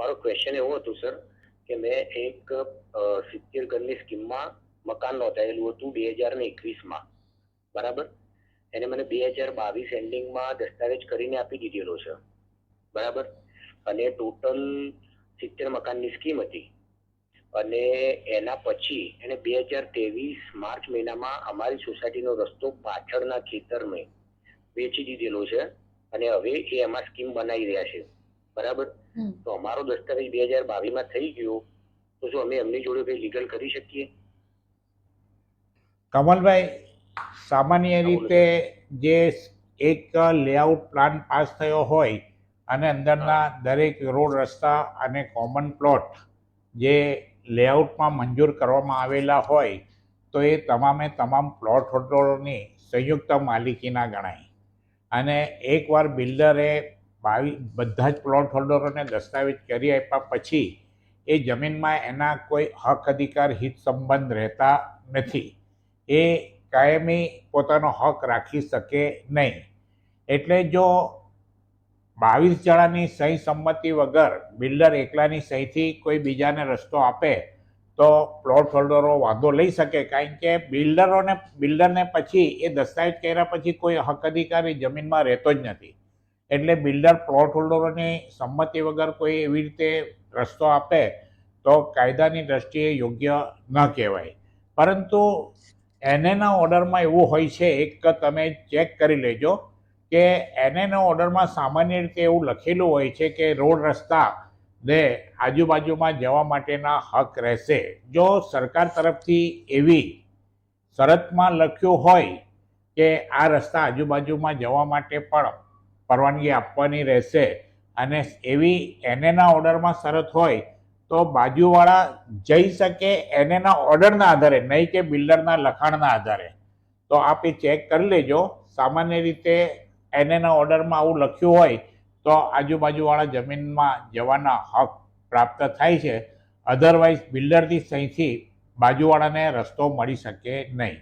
મારો ક્વેશ્ચન એવો હતો સર કે મેં એક સિત્તેર ઘરની સ્કીમમાં મકાન નોંધાયેલું હતું બે હજાર ને એકવીસમાં. બરાબર? એને મને બે હજાર બાવીસ એન્ડિંગમાં દસ્તાવેજ કરીને આપી દીધેલો છે બરાબર? અને ટોટલ સિત્તેર મકાનની સ્કીમ હતી. અને એના પછી એને બે હજાર ત્રેવીસ માર્ચ મહિનામાં અમારી સોસાયટીનો રસ્તો પાછળના ખેતરને વેચી દીધેલો છે અને હવે એ એમાં સ્કીમ બનાવી રહ્યા છે. બરાબર? તો અમારો દસ્તાવેજ બે હજાર બાવીસમાં થઈ ગયો. તો શું અમે એમની જોડે કઈ લીગલ કરી શકીએ? કમલભાઈ સામાન્ય રીતે જે એક લેઆઉટ પ્લાન પાસ થયો હોય અને અંદરના દરેક રોડ રસ્તા અને કોમન પ્લોટ જે લેઆઉટમાં મંજૂર કરવામાં આવેલા હોય તો એ તમામે તમામ પ્લોટ હોલ્ડરોની સંયુક્ત માલિકીના ગણાય. અને એકવાર બિલ્ડરે બાવી બધા જ પ્લોટ હોલ્ડરોને દસ્તાવેજ કરી આપ્યા પછી એ જમીનમાં એના કોઈ હક અધિકાર, હિત સંબંધ રહેતા નથી. એ કાયમી પોતાનો હક રાખી શકે નહીં. એટલે જો બાવીસ જણાની સહી સંમતિ વગર બિલ્ડર એકલાની સહીથી કોઈ બીજાને રસ્તો આપે, તો પ્લોટ હોલ્ડરો વાંધો લઈ શકે. કારણ કે બિલ્ડરોને, બિલ્ડરને પછી એ દસ્તાવેજ કર્યા પછી કોઈ હક અધિકારી જમીનમાં રહેતો જ નથી. એટલે બિલ્ડર, પ્લોટ હોલ્ડરોની સંમતિ વગર કોઈ એવી રીતે રસ્તો આપે, તો કાયદાની દ્રષ્ટિએ યોગ્ય ન કહેવાય. પરંતુ એનએના ઓર્ડરમાં એવું હોય છે, એક તમે ચેક કરી લેજો કે એનએના ઓર્ડરમાં સામાન્ય રીતે એવું લખેલું હોય છે કે રોડ રસ્તા ને આજુબાજુમાં જવા માટેના હક રહેશે. જો સરકાર તરફથી એવી શરતમાં લખ્યું હોય કે આ રસ્તા આજુબાજુમાં જવા માટે પણ પરવાનગી આપવાની રહેશે. અને એવી એનએના ઓર્ડરમાં શરત હોય તો બાજુવાળા જઈ શકે એનેના ઓર્ડરના આધારે, નહીં કે બિલ્ડરના લખાણના આધારે. તો આપ એ ચેક કરી લેજો. સામાન્ય રીતે એનેના ઓર્ડરમાં આવું લખ્યું હોય તો આજુબાજુવાળા જમીનમાં જવાના હક પ્રાપ્ત થાય છે. અધરવાઇઝ બિલ્ડરની સહીથી બાજુવાળાને રસ્તો મળી શકે નહીં.